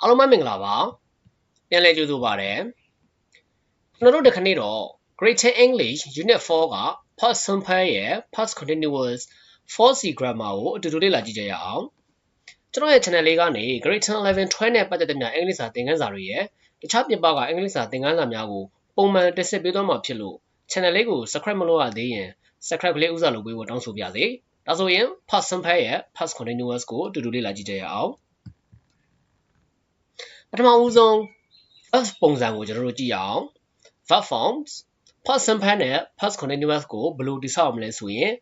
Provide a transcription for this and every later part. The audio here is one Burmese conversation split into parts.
အားလုံးပဲမင်္ဂလာပါပြန်လည်ကြိုဆိုပါရစေကျွန်တော်တို့ဒီခနေ့တော့ Grade 10 English Unit 4က Past Simple ရဲ့ Past Continuous 4C Grammar ကိုအတူတူလေ့လာကြည့်ကြရအောင်ကျွန်တော်ရဲ့ channel လေးကနေ Grade 10 11 12နဲ့ပတ်သက်တဲ့များအင်္ဂလိပ်စာသင်ခန်းစာတွေရဲ့တခြားပြပကအင်္ဂလိပ်စာသင်ခန်းစာများကိုပုံမှန်တက်ဆက်ပေးသွားမှာဖြစ်လို့ channel လေးကို subscribe မလုပ်ရသေးရင် subscribe ကလေးဥစားလုပ်ပေးဖို့တောင်းဆိုပါရစေဒါဆိုရင် Past Simple ရဲ့ Past Continuous ကိုအတူတူလေ့လာကြည့်ကြရအောင် ပထမဦးဆုံး verb ပုံစံကိုကျွန်တော်တို့ကြည့်အောင် verb forms past simple နဲ့ past continuous ကိုဘယ်လိုတိဆောက်မလဲဆိုရင်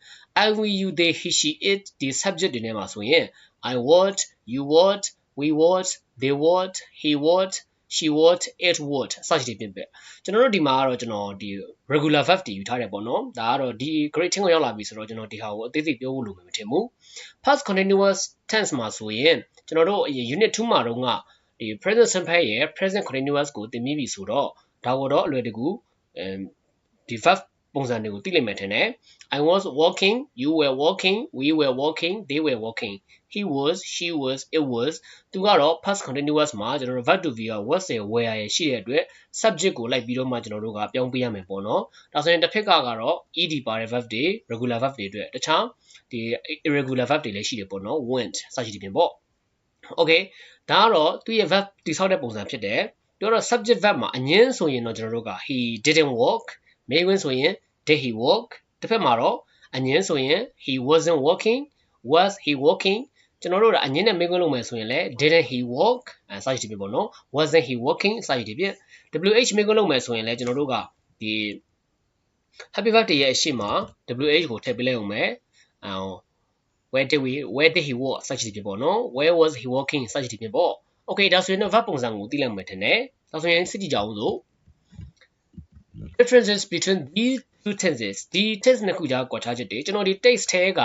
I we you they he she it ဒီ subject တွေနဲ့မှာဆိုရင် I would you would we would they would he would she would it would စသဖြင့်ပြင်ပြကျွန်တော်တို့ဒီမှာကတော့ကျွန်တော်ဒီ regular verb တွေယူထားတယ်ပေါ့နော်ဒါကတော့ဒီ grade 10ကိုရောက်လာပြီဆိုတော့ကျွန်တော်ဒီဟာကိုအသေးစိတ်ပြောဖို့လိုမယ်မထင်ဘူး past continuous tense မှာဆိုရင်ကျွန်တော်တို့အရင် unit 2မှာတော့က ဒီ present simple ရဲ့ present continuous ကိုသင်ပြီးပြီဆိုတော့ဒါကိုတော့အလွယ်တကူဒီ verb ပုံစံတွေကိုသိလိမ့်မယ်ထင်တယ် I was walking you were walking we were walking they were walking he was she was it was သူကတော့ past continuous မှာကျွန်တော်တို့ verb to be က was ရယ် were ရယ်ရှိတဲ့အတွက် subject ကိုလိုက်ပြီးတော့မှကျွန်တော်တို့ကပြောင်းပေးရမယ်ပေါ့နော်ဒါဆိုရင်တစ်ဖက်ကကတော့ ed ပါတဲ့ verb တွေ regular verb တွေအတွက်တခြားဒီ irregular verb တွေလည်းရှိတယ်ပေါ့နော် went စသဖြင့်ပေါ့ okay ဒါကတော့သူ့ရဲ့ verb တိဆောက်တဲ့ပုံစံဖြစ်တယ်ပြောတော့ subject verb မှာအငင်းဆိုရင်တော့ကျွန်တော်တို့က he didn't walk မေးခွန်းဆိုရင် did he walk တစ်ဖက်မှာတော့အငင်းဆိုရင် he wasn't walking was he walking ကျွန်တော်တို့ကအငင်းနဲ့မေးခွန်းလုပ်မယ်ဆိုရင်လည်း didn't he walk အဲစာရည်ဖြစ်ပေါ့နော် wasn't he walking စာရည်ဖြစ် wh မေးခွန်းလုပ်မယ်ဆိုရင်လည်းကျွန်တော်တို့ကဒီ happy birthday ရဲ့အရှိမ wh ကိုထည့်ပေးလိုက်အောင်မယ်အဲ where did we where did he walk စသဖြင့်ဖြစ်ပေါ့နော် where was he walking စသဖြင့်ဖြစ်ပေါ့ okay ဒါဆိုရင်တော့ verb ပုံစံကိုသိလိုက်မယ်ထင်တယ်ဒါဆိုရင်စစ်ကြည့်ကြအောင်လို့ differences between these two tenses ဒီ tense နှစ်ခုကြားကွာခြားချက်တွေကျွန်တော်ဒီ text ထဲက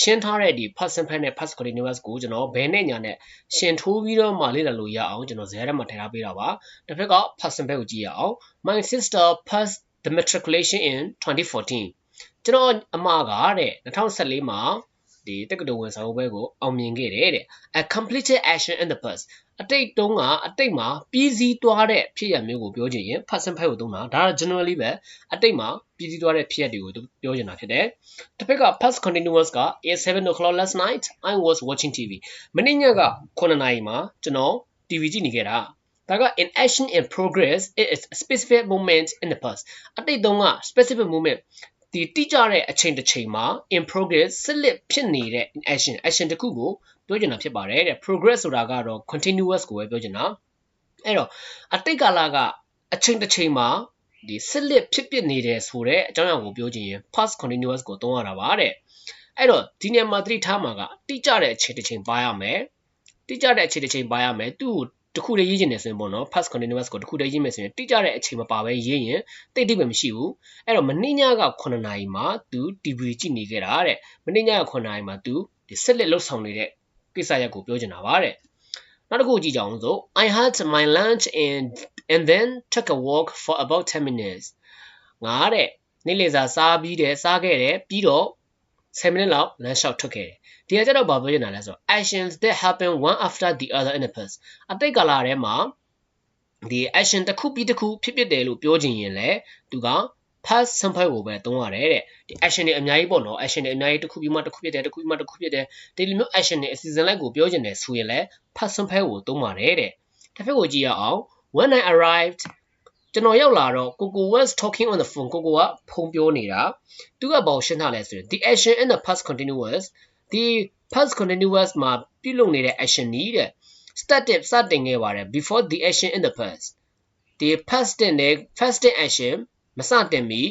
ရှင်းထားတဲ့ဒီ past simple နဲ့ past continuous ကိုကျွန်တော်ဘယ်နဲ့ညာနဲ့ရှင်းထိုးပြီးတော့မှလေ့လာလို့ရအောင်ကျွန်တော်ဇာတ်ထဲမှာထည့်ထားပေးတာပါတစ်ဖက်က past simple ကိုကြည့်ရအောင် my sister passed the matriculation in 2014 ကျွန်တော်အမကတဲ့2014မှာဒီတက္ကသိုလ်ဝင်စာအုပ်ပွဲကိုအောင်မြင်ခဲ့တယ်တဲ့ a completed action in the past အတိတ်တုန်းကအတိတ်မှာပြီးစီးသွားတဲ့ဖြစ်ရမျိုးကိုပြောချင်ရင် past tense ကိုသုံးတာဒါက generally ပဲအတိတ်မှာပြီးစီးသွားတဲ့ဖြစ်ရတွေကိုပြောချင်တာဖြစ်တယ်တစ်ဖက်က past continuous က at 7 o'clock last night I was watching TV မနေ့ညက9နာရီမှာကျွန်တော် TV ကြည့်နေခဲ့တာဒါက in action in progress it is a specific moment in the past အတိတ်တုန်းက specific moment ဒီတိကျတဲ့အချိန်တစ်ချိန်မှာ in progress ဆက်လက်ဖြစ်နေတဲ့ action action တစ်ခုကိုပြောချင်တာဖြစ်ပါတယ်တဲ့ progress ဆိုတာကတော့ continuous ကိုပဲပြောချင်တာအဲ့တော့အတိတ်ကာလကအချိန်တစ်ချိန်မှာဒီဆက်လက်ဖြစ်ပစ်နေတယ်ဆိုတဲ့အကြောင်းအရာကိုပြောချင်ရင် past continuous ကိုသုံးရတာပါတဲ့အဲ့တော့ဒီနေရာမှာသတိထားမှာကတိကျတဲ့အချိန်တစ်ချိန်ပါရမယ်တိကျတဲ့အချိန်တစ်ချိန်ပါရမယ်သူ့ကို တခုတည်းရေးချင်တယ်ဆိုရင်ပေါ့နော် past continuous ကိုတခုတည်းရေးမယ်ဆိုရင်တိကျတဲ့အချိန်မပါဘဲရေးရင်တိတ်တိတ်ပဲမရှိဘူးအဲ့တော့မနေ့ညက9နာရီမှာသူ TV ကြည့်နေခဲ့တာတဲ့မနေ့ညက9နာရီမှာသူဒီဆက်လက်လှုပ်ဆောင်နေတဲ့ကိစ္စရပ်ကိုပြောချင်တာပါတဲ့နောက်တစ်ခုကြည့်ကြအောင်ဆို I had my lunch and and then took a walk for about 10 minutes ငါတဲ့နေ့လည်စာစားပြီးတယ်စားခဲ့တယ်ပြီးတော့10မိနစ်လောက်လမ်းလျှောက်ထွက်ခဲ့တယ် ဒီကကျတော့ဘာပြောချင်တာလဲဆိုတော့ actions that happen one after the other in the past အတိတ်ကာလထဲမှာဒီ action တစ်ခုပြီးတစ်ခုဖြစ်ဖြစ်တယ်လို့ပြောချင်ရင်လေသူက past simple ကိုပဲသုံးရတယ်တဲ့ဒီ action တွေအများကြီးပေါ့နော် action တွေအများကြီးတစ်ခုပြီးမှတစ်ခုဖြစ်တယ်တစ်ခုပြီးမှတစ်ခုဖြစ်တယ်ဒီလိုမျိုး action တွေအစီအစဉ်လိုက်ကိုပြောချင်တယ်ဆိုရင်လေ past simple ကိုသုံးပါတယ်တဲ့တစ်ဖက်ကိုကြည့်ရအောင် when i arrived ကျွန်တော်ရောက်လာတော့ကိုကို was talking on the phone ကိုကိုကဖုန်းပြောနေတာသူကဘာကိုရှင်းထားလဲဆိုရင် the action in the past continuous ဒီ past continuous မှာပြုလုပ်နေတဲ့ action นี้တဲ့ stative စတင်ခဲ့ပါတယ် before the action in the past ဒီ past တင်တဲ့ past action မစတင်မီ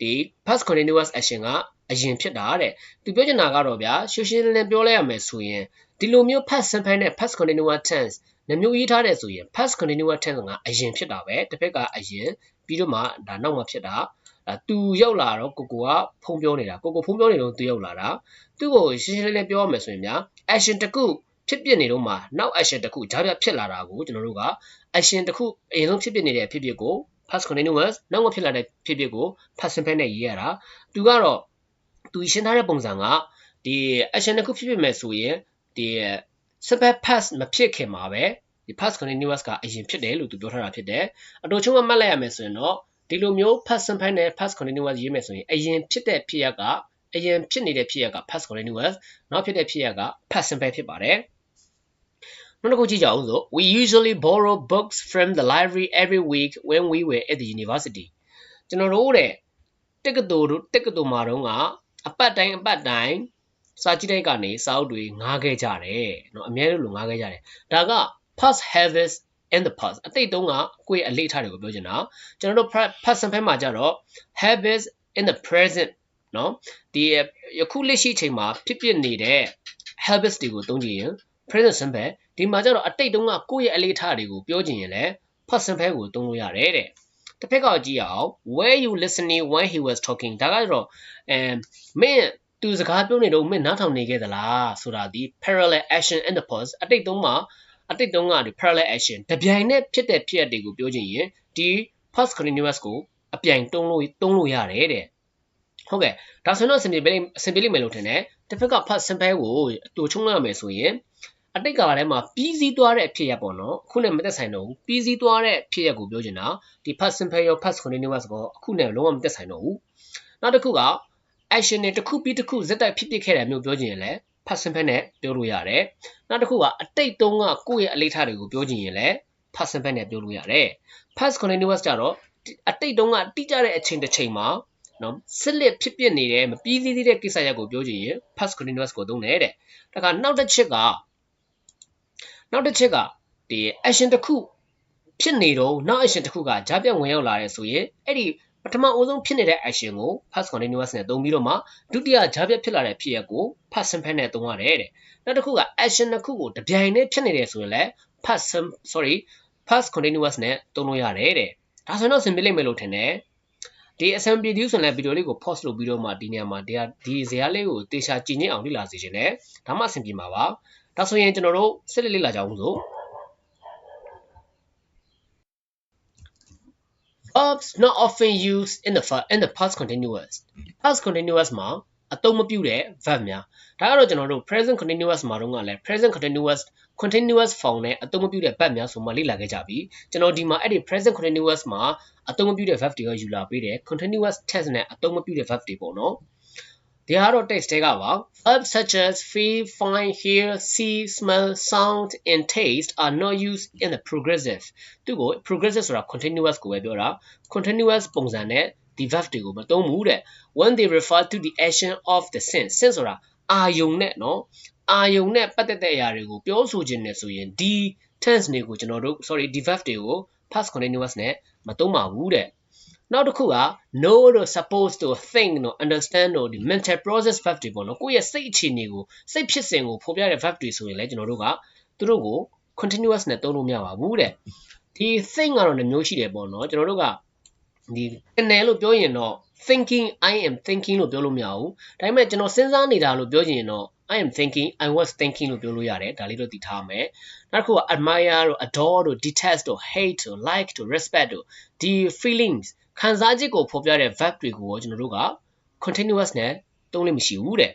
ဒီ past continuous action ကအရင်ဖြစ်တာတဲ့သူပြောချင်တာကတော့ဗျာရှင်းရှင်းလင်းလင်းပြောလိုက်ရမယ်ဆိုရင်ဒီလိုမျိုး past simple နဲ့ past continuous tense နှမျိုးရေးထားတဲ့ဆိုရင် past continuous tense ကအရင်ဖြစ်တာပဲတစ်ဖက်ကအရင်ပြီးတော့မှဒါနောက်မှဖြစ်တာ အဲသူရောက်လာတော့ကိုကိုကဖုံးပြောနေတာကိုကိုဖုံးပြောနေတော့သူရောက်လာတာသူ့ကိုရှင်းရှင်းလင်းလင်းပြောရမယ်ဆိုရင်ဗျာ action တစ်ခုဖြစ်ပြနေတော့မှနောက် action တစ်ခုဂျားပြဖြစ်လာတာကိုကျွန်တော်တို့က action တစ်ခုအရင်ဆုံးဖြစ်ပြနေတဲ့အဖြစ်ဖြစ်ကို past continuous နောက်မှဖြစ်လာတဲ့ဖြစ်ဖြစ်ကို past simple နဲ့ရေးရတာသူကတော့သူရှင်းထားတဲ့ပုံစံကဒီ action တစ်ခုဖြစ်ဖြစ်မယ်ဆိုရင်ဒီ simple past မဖြစ်ခင်မှာပဲဒီ past continuous ကအရင်ဖြစ်တယ်လို့သူပြောထားတာဖြစ်တယ်အတူချုံကမှတ်လိုက်ရမယ်ဆိုရင်တော့ ဒီလိုမျိုး past simple နဲ့ past continuous ရေးမယ်ဆိုရင်အရင်ဖြစ်တဲ့ဖြစ်ရပ်ကအရင်ဖြစ်နေတဲ့ဖြစ်ရပ်က past continuous နောက်ဖြစ်တဲ့ဖြစ်ရပ်က past simple ဖြစ်ပါတယ်နောက်တစ်ခုကြည့်ကြအောင်ဆို we usually borrow books from the library every week when we were at the university ကျွန်တော်တို့တဲ့တက္ကသိုလ်တို့တက္ကသိုလ်မှာတော့ကအပတ်တိုင်းအပတ်တိုင်းစာကြည့်တိုက်ကနေစာအုပ်တွေငားခဲ့ကြတယ်เนาะအများလို့ငားခဲ့ကြတယ်ဒါက past habits in the past အတိတ်တုန်းကကိုယ့်ရဲ့အလေးထားတွေကိုပြောချင်တာကျွန်တော်တို့ past ဘက်မှာကြတော့ habits in the present เนาะဒီယခုလက်ရှိအချိန်မှာဖြစ်ဖြစ်နေတဲ့ habits တွေကိုသုံးကြည့်ရင် present simple ဒီမှာကျတော့အတိတ်တုန်းကကိုယ့်ရဲ့အလေးထားတွေကိုပြောချင်ရင်လည်း past simple ကိုသုံးလို့ရတယ်တဲ့တစ်ဖက်ကကြည့်ရအောင် where you listening when he was talking ဒါကတော့အဲမင်းသူစကားပြောနေတော့မင်းနားထောင်နေခဲ့သလားဆိုတာဒီ parallel action in the past အတိတ်တုန်းမှာ အတိတ်တုန်းကဒီ parallel action တပြိုင်နက်ဖြစ်တဲ့ဖြစ်ရပ်တွေကိုပြောချင်ရင်ဒီ past continuous ကိုအပြိုင်တုံးလို့တုံးလို့ရတယ်တဲ့ဟုတ်ကဲ့ဒါဆိုတော့အဆင်ပြေလိမ့်အဆင်ပြေလိမ့်မယ်လို့ထင်တယ်တစ်ဖက်က past simple ကိုတူချုံရမယ်ဆိုရင်အတိတ်ကာလထဲမှာပြီးစီးသွားတဲ့အဖြစ်ရပေါ့နော်အခုနဲ့မသက်ဆိုင်တော့ဘူးပြီးစီးသွားတဲ့ဖြစ်ရကိုပြောချင်တာဒီ past simple ရော past continuous ကိုအခုနဲ့လုံးဝမသက်ဆိုင်တော့ဘူးနောက်တစ်ခုက action တွေတစ်ခုပြီးတစ်ခုဇက်တိုက်ဖြစ်ဖြစ်ခဲ့တယ်မျိုးပြောချင်ရင်လည်း past simple နဲ့ပြောလို့ရတယ်နောက်တစ်ခုကအတိတ်တုန်းကကိုယ့်ရဲ့အလေးထားတွေကိုပြောချင်ရင်လည်း past simple နဲ့ပြောလို့ရတယ် past continuous ကြတော့အတိတ်တုန်းကတိကျတဲ့အချိန်တစ်ချိန်မှာနော်စစ်လက်ဖြစ်ဖြစ်နေတဲ့မပြီးသေးသေးတဲ့ကိစ္စရပ်ကိုပြောချင်ရင် past continuous ကိုသုံးတယ်တဲ့ဒါကနောက်တစ်ချက်ကနောက်တစ်ချက်ကဒီ action တစ်ခုဖြစ်နေတော့နောက် action တစ်ခုကဂျာပြတ်ဝင်ရောက်လာတယ်ဆိုရင်အဲ့ဒီ ပထမအဦးဆုံးဖြစ်နေတဲ့ action ကို past continuous နဲ့သုံးပြီးတော့မှဒုတိယဂျာပြတ်ဖြစ်လာတဲ့ဖြစ်ရပ်ကို past simple နဲ့သုံးရတယ်တဲ့နောက်တစ်ခုက action တစ်ခုကိုတပြိုင်တည်းဖြစ်နေတယ်ဆိုရင်လည်း past sorry past continuous နဲ့သုံးလို့ရတယ်တဲ့ဒါဆိုတော့ဆင်ပြလိမ့်မယ်လို့ထင်တယ်ဒီ assembly view ဆိုတဲ့ဗီဒီယိုလေးကို pause လုပ်ပြီးတော့မှဒီနေရာမှာဒီဒီဇာတ်လေးကိုတေချာကြည်ညိအောင်လေ့လာစေချင်တယ်ဒါမှအဆင်ပြေမှာပါဒါဆိုရင်ကျွန်တော်တို့စစ်လက်လေ့လာကြအောင်ဆို verbs not often used in the in the past continuous past continuous မှာအသုံးမပြုတဲ့ verb များဒါကတော့ကျွန်တော်တို့ present continuous မှာတော့ကလည်း present continuous continuous form နဲ့အသုံးမပြုတဲ့ verb များဆိုမှလေ့လာခဲ့ကြပြီကျွန်တော်ဒီမှာအဲ့ဒီ present continuous မှာအသုံးမပြုတဲ့ verb တွေကယူလာပေးတယ် continuous tense နဲ့အသုံးမပြုတဲ့ verb တွေပေါ့နော် ဒီဟာတော့ text တဲကပါ verbs such as feel find hear see smell sound and taste are not used in the progressive သူကို progressive ဆိုတာ continuous ကိုပဲပြောတာ continuous ပုံစံနဲ့ဒီ verb တွေကိုမသုံးဘူးတဲ့ when they refer to the action of the sense sense ဆိုတာအာယုံနဲ့နော်အာယုံနဲ့ပတ်သက်တဲ့အရာတွေကိုပြောဆိုခြင်းနဲ့ဆိုရင်ဒီ tense တွေကိုကျွန်တော်တို့ sorry ဒီ verb တွေကို past continuous နဲ့မသုံးပါဘူးတဲ့ နောက်တစ်ခုက know တို့ suppose တို့ think တို့ understand တို့ဒီ mental process verb တွေပေါ့နော်ကိုယ့်ရဲ့စိတ်အခြေအနေကိုစိတ်ဖြစ်စဉ်ကိုဖော်ပြတဲ့ verb တွေဆိုရင်လည်းကျွန်တော်တို့ကသူတို့ကို continuous နဲ့သုံးလို့မရပါဘူးတဲ့ဒီ think ကတော့နှမျိုးရှိတယ်ပေါ့နော်ကျွန်တော်တို့ကဒီနယ်လို့ပြောရင်တော့ thinking I am thinking လို့ပြောလို့မရဘူးဒါပေမဲ့ကျွန်တော်စဉ်းစားနေတာလို့ပြောချင်ရင်တော့ I am thinking I was thinking လို့ပြောလို့ရတယ်ဒါလေးတော့သိထားမယ်နောက်တစ်ခုက admire တို့ adore တို့ detest တို့ hate တို့ like တို့ respect တို့ဒီ feelings ခံစားချက်ကိုဖော်ပြတဲ့ verb တွေကိုကျွန်တော်တို့က continuous နဲ့သုံးလို့မရှိဘူးတဲ့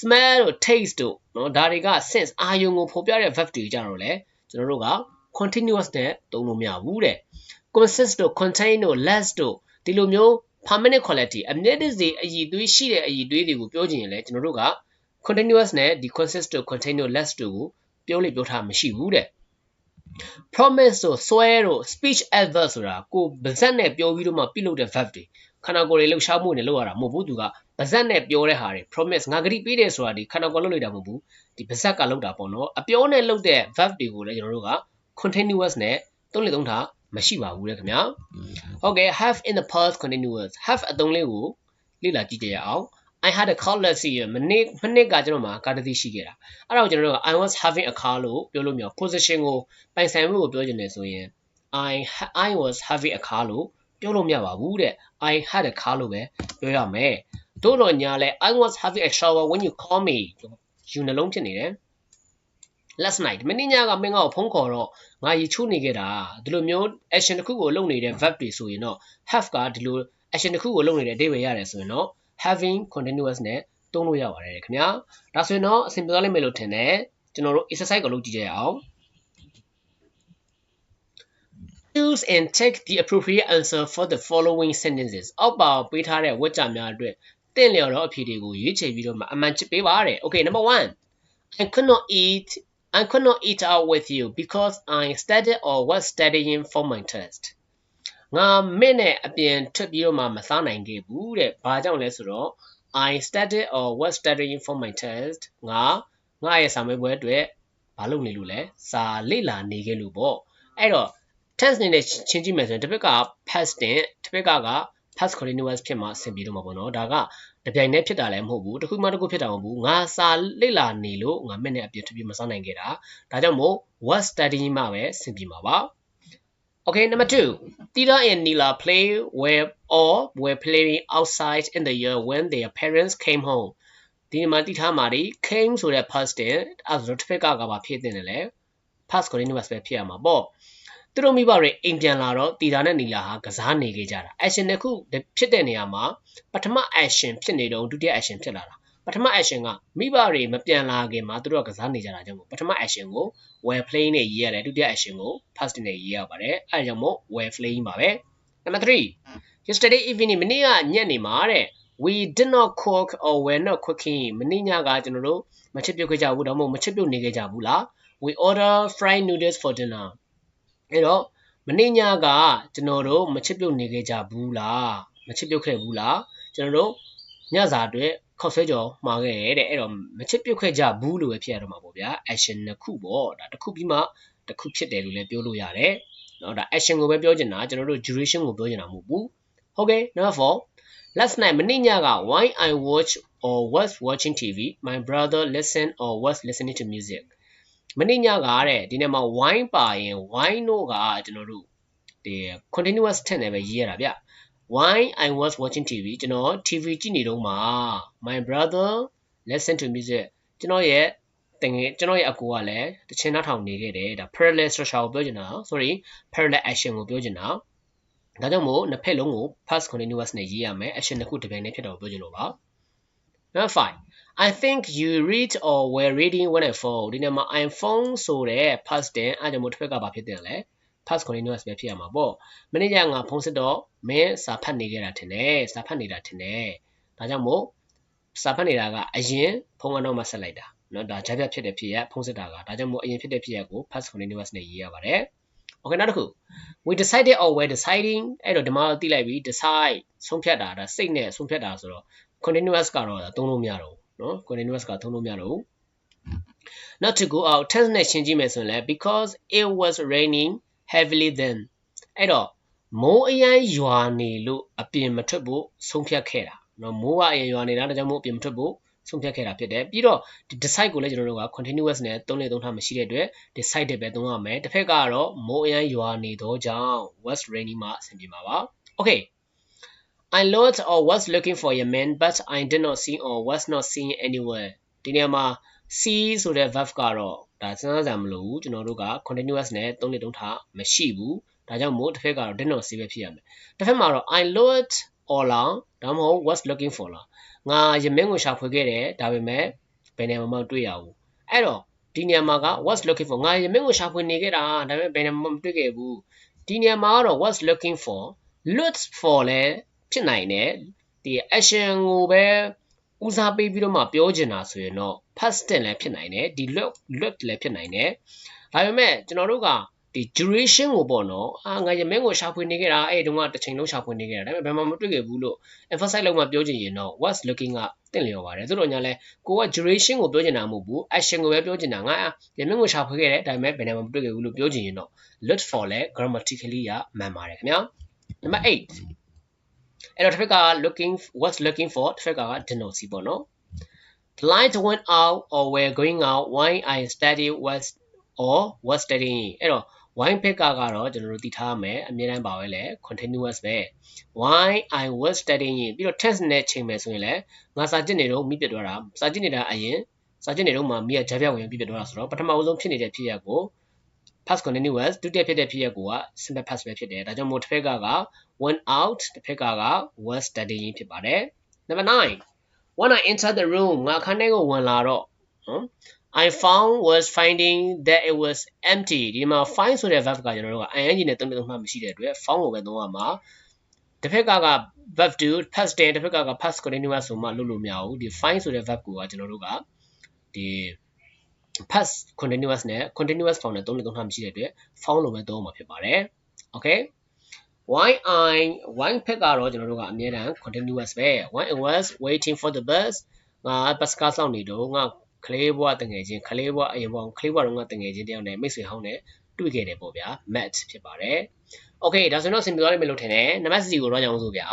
smell တို့ taste တို့နော်ဒါတွေက sense အာယုံကိုဖော်ပြတဲ့ verb တွေကြတော့လေကျွန်တော်တို့က continuous နဲ့သုံးလို့မရဘူးတဲ့ consist တို့ contain တို့ less တို့ဒီလိုမျိုး permanent quality အမြဲတစေအည်သွေးရှိတဲ့အည်သွေးတွေကိုပြောချင်ရင်လည်းကျွန်တော်တို့က continuous နဲ့ဒီ consist တို့ contain တို့ less တို့ကိုပြောလို့ပြောထားမရှိဘူးတဲ့ promise ဆိုဆွဲတို့ speech adverb ဆိုတာကိုဗဇက်နဲ့ပြောပြီးတော့မှပြုလုပ်တဲ့ verb တွေခန္ဓာကိုယ်တွေလှုပ်ရှားမှုနဲ့လုပ်ရတာမဟုတ်ဘူးသူကဗဇက်နဲ့ပြောတဲ့ဟာတွေ promise ငါဂရိပေးတယ်ဆိုတာဒီခန္ဓာကိုယ်လုပ်လိုက်တာမဟုတ်ဘူးဒီဗဇက်ကလုပ်တာပေါ့နော်အပြောနဲ့လုပ်တဲ့ verb တွေကိုလည်းကျွန်တော်တို့က continuous နဲ့သုံးလေသုံးထားမရှိပါဘူးလေခင်ဗျာဟုတ်ကဲ့ have in the past continuous have အသုံးလေးကိုလေ့လာကြည့်ကြရအောင် I had a car last year မနေ့မနေ့ကကျွန်တော်မှာကားတစ်စီးရှိခဲ့တာအဲ့တော့ကျွန်တော်တို့က I was having a car လို့ပြောလို့မျိုး position ကိုပိုင်ဆိုင်မှုကိုပြောချင်တယ်ဆိုရင် I I was having a car လို့ပြောလို့မရပါဘူးတဲ့ I had a car လို့ပဲပြောရမယ်တို့တော့ညာလဲ I was having a shower when you call me ယူနှလုံးဖြစ်နေတယ် last night မနေ့ညကမင်းငါ့ကိုဖုန်းခေါ်တော့ငါရေချိုးနေခဲ့တာဒီလိုမျိုး action တစ်ခုကိုလုပ်နေတဲ့ verb တွေဆိုရင်တော့ have ကဒီလို action တစ်ခုကိုလုပ်နေတဲ့အဓိပ္ပာယ်ရတယ်ဆိုရင်တော့ having continuous နဲ့သုံးလို့ရပါတယ်ခင်ဗျာဒါဆိုရင်တော့အဆင်ပြေသွားလိမ့်မယ်လို့ထင်တယ်ကျွန်တော်တို့ exercise ကိုလုပ်ကြည့်ကြရအောင် choose and take the appropriate answer for the following sentences အောက်ပါပေးထားတဲ့ဝတ်ကြများအတွက်တင့်လျော်သောအဖြေတွေကိုရွေးချယ်ပြီးတော့မှအမှန်ချစ်ပေးပါတဲ့ Okay number 1 I could not eat I could not eat out with you because I studied or was studying for my test ငါမင်းနဲ့အပြင်ထွက်ပြီးတော့မှမစားနိုင်ခဲ့ဘူးတဲ့။ဘာကြောင့်လဲဆိုတော့ I studied or was studying for my test ငါငါရဲ့စာမေးပွဲအတွက်ဘာလုပ်နေလို့လဲစာလေ့လာနေခဲ့လို့ပေါ့။အဲ့တော့ tense နဲ့ချင်းကြည့်မယ်ဆိုရင်တစ်ဖက်က past tense တစ်ဖက်ကက past continuous ဖြစ်မှဆင်ပြေတော့မှာပေါ့နော်။ဒါကတပြိုင်တည်းဖြစ်တာလည်းမဟုတ်ဘူး။တစ်ခုမှတစ်ခုဖြစ်တာမဟုတ်ဘူး။ငါစာလေ့လာနေလို့ငါမင်းနဲ့အပြင်ထွက်ပြီးမစားနိုင်ခဲ့တာ။ဒါကြောင့်မို့ was studying မှပဲဆင်ပြေမှာပါ။ Okay, number two. Tita and Nila play were or were playing outside in the year when their parents came home. ဒီမှာတိထားမှာဒီ came ဆိုတဲ့ past tense အဲ့ဒါတစ်ဖက်ကကပါဖြစ်တဲ့လေ past continuous ပဲဖြစ်ရမှာပေါ့သူတို့မိဘတွေအိမ်ပြန်လာတော့တီတာနဲ့နီလာဟာကစားနေကြတာ action တစ်ခုဖြစ်တဲ့နေရာမှာပထမ action ဖြစ်နေတော့ဒုတိယ action ဖြစ်လာတာ ပထမ action ကမိဘတွေမပြန်လာခင်မှာသူတို့ကကစားနေကြတာကြောင့်ပထမ action ကို were playing နဲ့ရေးရတယ်ဒုတိယ action ကို past နဲ့ရေးရပါတယ်အဲဒါကြောင့်မို့ were playing ပါပဲ number 3 yesterday evening မနေ့ကညနေမှာတဲ့ we did not cook or were not cooking မနေ့ညကကျွန်တော်တို့မချစ်ပြုတ်ခဲ့ကြဘူးတော့မဟုတ်မချစ်ပြုတ်နေခဲ့ကြဘူးလား we order fried noodles for dinner အဲ့တော့မနေ့ညကကျွန်တော်တို့မချစ်ပြုတ်နေခဲ့ကြဘူးလားမချစ်ပြုတ်ခဲ့ဘူးလားကျွန်တော်တို့ညစာအတွက် ခောက်ဆွဲကြော်မှာခဲ့တယ်တဲ့အဲ့တော့မချစ်ပြုတ်ခဲ့ကြဘူးလို့ပဲဖြစ်ရတော့မှာပေါ့ဗျာ action နှစ်ခုပေါ့ဒါတစ်ခုပြီးမှတစ်ခုဖြစ်တယ်လို့လည်းပြောလို့ရတယ်เนาะဒါ action ကိုပဲပြောချင်တာကျွန်တော်တို့ duration ကိုပြောချင်တာမဟုတ်ဘူးဟုတ်ကဲ့ number 4 last night မနေ့ညက why i watch or was watching tv my brother listen or was listening to music မနေ့ညကတဲ့ဒီနေ့မှာ why ပါရင် why တို့ကကျွန်တော်တို့ဒီ continuous tense နဲ့ပဲရေးရတာဗျ why I was watching TV ကျွန်တော် TV ကြည့်နေတော့မှာ my brother listen to music ကျွန်တော်ရဲ့တငယ်ကျွန်တော်ရဲ့အကူကလည်းတချင်နှောက်ထောင်နေခဲ့တယ်ဒါ parallel structure ကိုပြောချင်တာ sorry parallel action ကိုပြောချင်တာဒါကြောင့်မို့နှစ်ဖက်လုံးကို past continuous နဲ့ရေးရမယ် action တစ်ခုတစ်ပြိုင်တည်းဖြစ်တော့ပြောချင်လို့ပါ number 5 I think you read or were reading when I fall ဒီနေ့မှာ I phone ဆိုတဲ့ past tense အဲ့ဒါမို့တစ်ဖက်ကဘာဖြစ်တယ်လဲ past continuous ပဲဖြစ်ရမှာပေါ့မနေ့ကငါဖုန်းစစ်တော့မင်းစာဖတ်နေခဲ့တာထင်တယ်စာဖတ်နေတာထင်တယ်ဒါကြောင့်မို့စာဖတ်နေတာကအရင်ဖုန်းကတော့မှဆက်လိုက်တာနော်ဒါဂျက်ပြဖြစ်တဲ့ဖြစ်ရဖုန်းစစ်တာကဒါကြောင့်မို့အရင်ဖြစ်တဲ့ဖြစ်ရကို past continuous နဲ့ရေးရပါတယ် okay နောက်တစ်ခု we decided or we deciding အဲ့တော့ဒီမှာသိလိုက်ပြီ decide ဆုံးဖြတ်တာဒါစိတ်နဲ့ဆုံးဖြတ်တာဆိုတော့ continuous ကတော့သုံးလို့မရတော့ဘူးနော် continuous ကသုံးလို့မရတော့ဘူး not to go out tense နဲ့ရှင်းကြည့်မယ်ဆိုရင်လည်း because it was raining heavily then အဲ့တော့မိုးအရန်ရွာနေလို့အပြင်မထွက်ဖို့ဆုံးဖြတ်ခဲ့တာနော်မိုးကအရန်ရွာနေတာဒါကြောင့်မို့အပြင်မထွက်ဖို့ဆုံးဖြတ်ခဲ့တာဖြစ်တယ်ပြီးတော့ဒီ decide ကိုလည်းကျွန်တော်တို့က continuous နဲ့သုံးလေသုံးထားမရှိတဲ့အတွက် decide ပဲသုံးရမယ်တစ်ဖက်ကတော့မိုးအရန်ရွာနေသောကြောင့် west rainy မှာအဆင်ပြေမှာပါ okay I looked or was looking for a man but I did not see or was not seeing anywhere ဒီနေရာမှာ see ဆိုတဲ့ verb ကတော့ ဒါစဉ်းစားစရာမလိုဘူးကျွန်တော်တို့က continuous နဲ့သုံးလေသုံးထားမရှိဘူးဒါကြောင့်မို့တစ်ဖက်ကတော့ did not see ပဲဖြစ်ရမယ်တစ်ဖက်မှာတော့ I looked or လားဒါမှမဟုတ် was looking for လားငါရမင်းကိုရှာဖွေခဲ့တယ်ဒါပေမဲ့ဘယ်နေရာမှမတွေ့ရဘူးအဲ့တော့ဒီနေရာမှာက was looking for ငါရမင်းကိုရှာဖွေနေခဲ့တာဒါပေမဲ့ဘယ်နေရာမှမတွေ့ခဲ့ဘူးဒီနေရာမှာကတော့ was looking for looked for လဲဖြစ်နိုင်တယ်ဒီ action ကိုပဲဦးစားပေးပြီးတော့မှပြောချင်တာဆိုရင်တော့ past tense လည်းဖြစ်နိုင်တယ်ဒီ look look လည်းဖြစ်နိုင်တယ်ဒါပေမဲ့ကျွန်တော်တို့ကဒီ duration ကိုပေါ့နော်အာငါရမင်းကိုရှာဖွေနေခဲ့တာအဲ့တုန်းကတစ်ချိန်လုံးရှာဖွေနေခဲ့တာဒါပေမဲ့ဘယ်မှမတွေ့ခဲ့ဘူးလို့ emphasize လုပ်မှပြောချင်ရင်တော့ was looking ကတင့်လျော်ပါတယ်သို့တော့ညာလဲကိုက duration ကိုပြောချင်တာမဟုတ်ဘူး action ကိုပဲပြောချင်တာငါရမင်းကိုရှာဖွေခဲ့တယ်ဒါပေမဲ့ဘယ်နဲ့မှမတွေ့ခဲ့ဘူးလို့ပြောချင်ရင်တော့ looked for လဲ grammatically ကမှန်ပါတယ်ခင်ဗျာ number 8အဲ့တော့တစ်ဖက်က looking was looking for တစ်ဖက်က didn't see ပေါ့နော် The light went out or were going out while I studied was or was studying အဲ့တော့ why ဘက်ကကတော့ကျွန်တော်တို့သိထားရမယ်အမြဲတမ်းပါပဲလေ continuous ပဲ why I was studying ပြီးတော့ test နဲ့ချိန်မယ်ဆိုရင်လည်းငါစာကြည့်နေတော့မိပြတ်သွားတာစာကြည့်နေတာအရင်စာကြည့်နေတော့မှမိကကြားပြောင်းဝင်ပြပြတ်သွားတာဆိုတော့ပထမအဆုံးဖြစ်နေတဲ့ဖြစ်ရပ်ကို past continuous ဒုတိယဖြစ်တဲ့ဖြစ်ရပ်ကိုက simple past ပဲဖြစ်တယ်ဒါကြောင့်မို့တစ်ဖက်ကက went out တစ်ဖက်ကက was studying ဖြစ်ပါတယ် number 9 when I entered the room ငါခန်းထဲကိုဝင်လာတော့နော် I found was finding that it was empty ဒီမှာ find ဆိုတဲ့ verb ကကျွန်တော်တို့က ing နဲ့တုံ့ပြန်မှမရှိတဲ့အတွက် found ကိုပဲသုံးရမှာတစ်ဖက်ကက verb to past tense တစ်ဖက်ကက past continuous ဆိုမှလုပ်လို့မရဘူးဒီ find ဆိုတဲ့ verb ကိုကကျွန်တော်တို့ကဒီ past continuous နဲ့ continuous form နဲ့သုံးလို့သုံးမှမရှိတဲ့အတွက် found လို့ပဲသုံးမှာဖြစ်ပါတယ် okay why i why ဖက်ကတော့ကျွန်တော်တို့ကအမြဲတမ်း continuous ပဲ why I was waiting for the bus ငါ bus ကားစောင့်နေတော့ငါကလေးဘွားတငယ်ချင်းကလေးဘွားအရင်ဘွားကလေးဘွားတော့ငါတငယ်ချင်းတယောက်နဲ့မိတ်ဆွေဟောင်းနဲ့တွေ့ခဲ့တယ်ပေါ့ဗျာ met ဖြစ်ပါတယ် okay ဒါဆိုတော့ဆင်ပြေသွားလိမ့်မယ်လို့ထင်တယ်နံပါတ်4ကိုတော့ကြောင်းဆိုဗျာ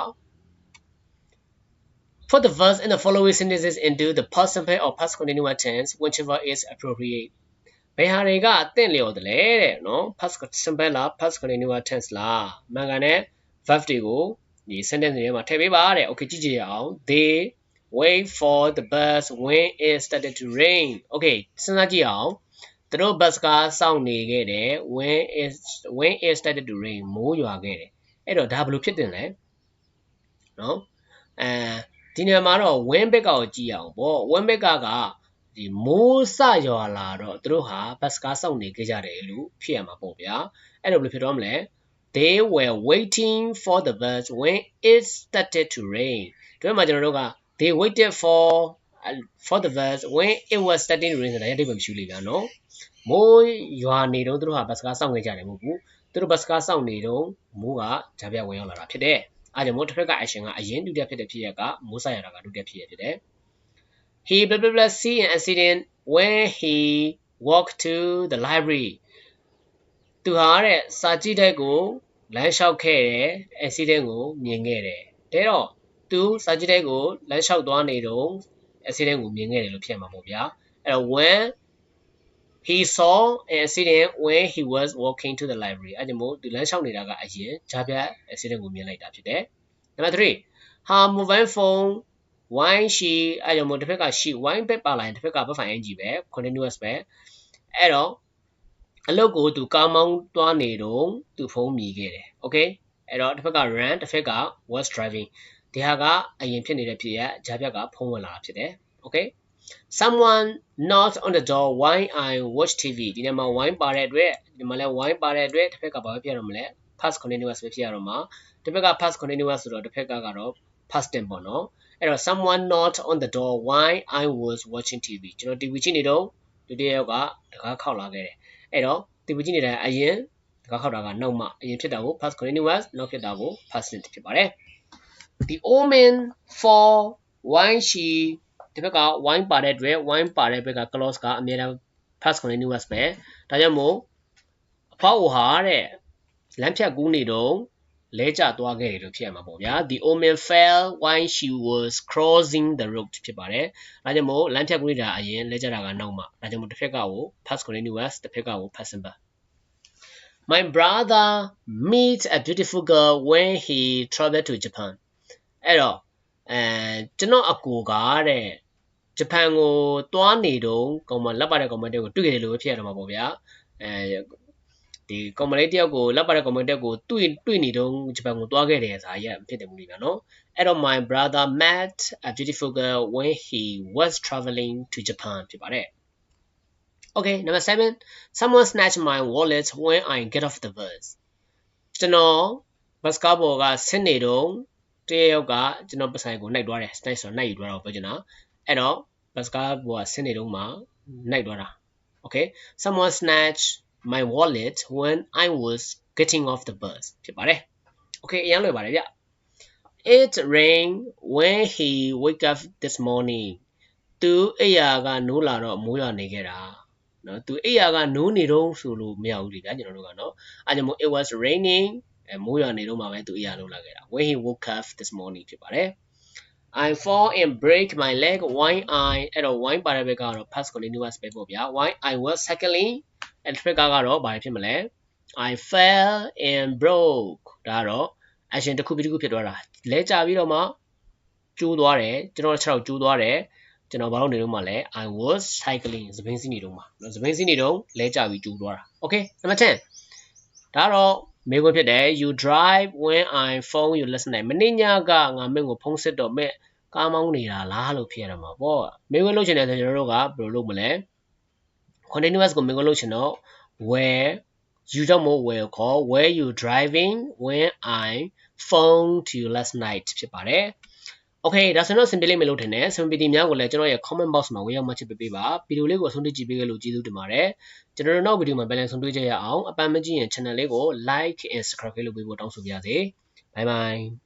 Put the verbs in the following sentences into the past simple or past continuous tense whichever is appropriate ဘယ်ဟာတွေကအသင့်လျော်တယ်လဲတဲ့နော် past simple လား past continuous tense လားမှန်ကန်တဲ့ verb တွေကိုဒီ sentence တွေမှာထည့်ပေးပါတဲ့ okay ကြည့်ကြည့်ရအောင် they wait for the bus when it started to rain okay စဉ်းစားကြည့်အောင်သူတို့ bus ကစောင့်နေခဲ့တယ် when it when it started to rain မိုးရွာခဲ့တယ်အဲ့တော့ဒါဘယ်လိုဖြစ်တင်လဲနော်အဲဒီနေရာမှာတော့ when ဘက်ကကိုကြည့်အောင်ပေါ့ when ဘက်ကက ဒီမိုးစရွာလာတော့သူတို့ဟာဘတ်စကားစောင့်နေကြကြတယ်လို့ဖြစ်ရမှာပေါ့ဗျာအဲ့လိုဘယ်လိုဖြစ်တော့မလဲ they were waiting for the bus when it started to rain ဒီမှာကျွန်တော်တို့က they waited for for the bus when it was starting to rain ဆိုတာအဓိပ္ပာယ်မရှိလေဗျာနော်မိုးရွာနေတော့သူတို့ဟာဘတ်စကားစောင့်နေကြတယ်မဟုတ်ဘူးသူတို့ဘတ်စကားစောင့်နေတော့မိုးကဂျာပြဝင်ရောက်လာတာဖြစ်တယ်အားကြောင့်မို့တစ်ဖက်က action ကအရင်ဒုတိယဖြစ်တဲ့ဖြစ်ရကမိုးဆရတာကဒုတိယဖြစ်ရဖြစ်တယ် he blah blah blah see an accident when he walked to the library သူဟာတဲ့စာကြည့်တဲ့ကိုလမ်းလျှောက်ခဲ့တယ် accident ကိုမြင်ခဲ့တယ်တဲ့တော့သူစာကြည့်တဲ့ကိုလမ်းလျှောက်သွားနေတော့ accident ကိုမြင်ခဲ့တယ်လို့ဖြစ်မှာပေါ့ဗျာအဲ့တော့ when he saw an accident when he was walking to the library အဲ့ဒါမို့သူလမ်းလျှောက်နေတာကအရင်ဂျာပြ accident ကိုမြင်လိုက်တာဖြစ်တယ် number 3 her mobile phone why she အဲ့ကြောင့်မို့တစ်ဖက်က she why ပဲပါလာရင်တစ်ဖက်က verb ing ပဲ continuous ပဲအဲ့တော့အလုပ်ကိုသူကားမောင်းသွားနေတော့သူဖုန်းမြည်ခဲ့တယ် okay အဲ့တော့တစ်ဖက်က run တစ်ဖက်က was driving ဒီဟာကအရင်ဖြစ်နေတဲ့ဖြစ်ရဂျာပြကဖုန်းဝင်လာတာဖြစ်တယ် okay someone knocked on the door while I watch TV ဒီနေ့မှာ why ပါတဲ့အတွက်ဒီမှာလဲ why ပါတဲ့အတွက်တစ်ဖက်ကဘာပဲပြရတော့မလဲ past continuous ပဲဖြစ်ရတော့မှာတစ်ဖက်က past continuous ဆိုတော့တစ်ဖက်ကကတော့ past tense ပေါ့နော် အဲ့တော့ someone knocked on the door while I was watching TV ကျွန်တော် TV ကြည့်နေတော့ဒုတိယယောက်ကတကားခောက်လာခဲ့တယ်အဲ့တော့ TV ကြည့်နေတဲ့အရင်တကားခောက်တာကနောက်မှအရင်ဖြစ်တာကို past continuous နောက်ဖြစ်တာကို past tense ဖြစ်ပါတယ် the omen for why she ဒီဘက်က wine ပါတဲ့အတွက် wine ပါတဲ့ဘက်က clause ကအများအား past continuous ပဲဒါကြောင့်မို့အဖောက်ဟာတဲ့လမ်းဖြတ်ကူးနေတော့ လဲကျသွားခဲ့တယ်လို့ဖြစ်ရမှာပေါ့ဗျာ the omen fell while she was crossing the road ဖြစ်ပါတယ်ဒါကြောင့်မို့လမ်းဖြတ်ကူးနေတာအရင်လဲကျတာကနောက်မှဒါကြောင့်မို့တစ်ဖက်ကကို past continuous တစ်ဖက်ကကို past simple My brother meet a beautiful girl when he traveled to Japan အဲ့တော့အဲကျွန်တော်အကူကတဲ့ဂျပန်ကိုတွားနေတော့ကောင်မလက်ပါတဲ့ကောင်မတွေကိုတွေ့ရတယ်လို့ပဲဖြစ်ရတော့မှာပေါ့ဗျာအဲ ဒီကောင်မလေးတယောက်ကိုလက်ပါတဲ့ကောင်မတက်ကိုတွေ့တွေ့နေတော့ဂျပန်ကိုတွားခဲ့တယ်ဆိုတာရဖြစ်တယ်မလို့ဗျာနော်အဲ့တော့ my brother met a beautiful girl when he was traveling to Japan ဖြစ်ပါတယ် Okay number 7 someone snatched my wallet when I get off the bus ကျွန်တော်ဘတ်ကားပေါ်ကဆင်းနေတော့တယောက်ကကျွန်တော်ပဆိုင်ကိုနှိုက်သွားတယ် snatch ဆိုတော့နှိုက်ယူသွားတာကိုပြောချင်တာအဲ့တော့ဘတ်စကားဘောကဆင်းနေတော့မှနှိုက်သွားတာ okay someone snatched my wallet when i was getting off the bus ဖြစ်ပါတယ် okay အရင်လွယ်ပါတယ်ဗျ it rained when he wake up this morning သူအိယာကနိုးလာတော့မိုးရွာနေခဲ့တာနော်သူအိယာကနိုးနေတော့ဆိုလို့မရဘူးလေဗျာကျွန်တော်တို့ကနော်အဲကြောင့်မို့ it was raining အဲမိုးရွာနေတော့မှပဲသူအိယာနိုးလာခဲ့တာ when he woke up this morning ဖြစ်ပါတယ် I fall and break my leg while I အဲ့တော့ while ပါတဲ့ဘက်ကတော့ past continuous ပဲပေါ့ဗျာ while I was cycling အဲ့ဒီဘက်ကတော့ဘာဖြစ်မလဲ I fell and broke ဒါကတော့ action တစ်ခုပြီးတစ်ခုဖြစ်သွားတာလဲကြပြီးတော့မှကျိုးသွားတယ်ကျွန်တော်6ကျိုးသွားတယ်ကျွန်တော်ဘာလို့နေတော့မှလဲ I was cycling သပင်းစီးနေတော့မှသပင်းစီးနေတော့လဲကြပြီးကျိုးသွားတာ okay number 10ဒါတော့မေခွန်းဖြစ်တယ် you drive when i phone you listen မနေ့ညကငါမင်းကိုဖုန်းဆက်တော့မဲ့ကားမောင်းနေတာလားလို့ဖြစ်ရမှာပေါ့မေခွန်းလုပ်ချင်တယ်ဆိုကျွန်တော်တို့ကဘယ်လိုလုပ်မလဲ continuous ကိုမင်္ဂလို့ရှင်တော့ where you ကြောင့်မို့ where ကိုခေါ် where you driving when I phone to you last night ဖြစ်ပါတယ် Okay ဒါဆိုတော့ simple လေးမလို့ထင်တယ် simple ဒီများကိုလည်းကျွန်တော်ရဲ့ comment box မှာဝေရောက်မှချစ်ပေးပေးပါဗီဒီယိုလေးကိုအဆုံးထိကြည့်ပေးကြလို့ကျေးဇူးတင်ပါတယ်ကျွန်တော်တို့နောက်ဗီဒီယိုမှာပြန်လည်ဆုံတွေ့ကြရအောင်အပန်းမကြည့်ရင် channel လေးကို like and subscribe လုပ်ပေးဖို့တောင်းဆိုပါရစေ bye bye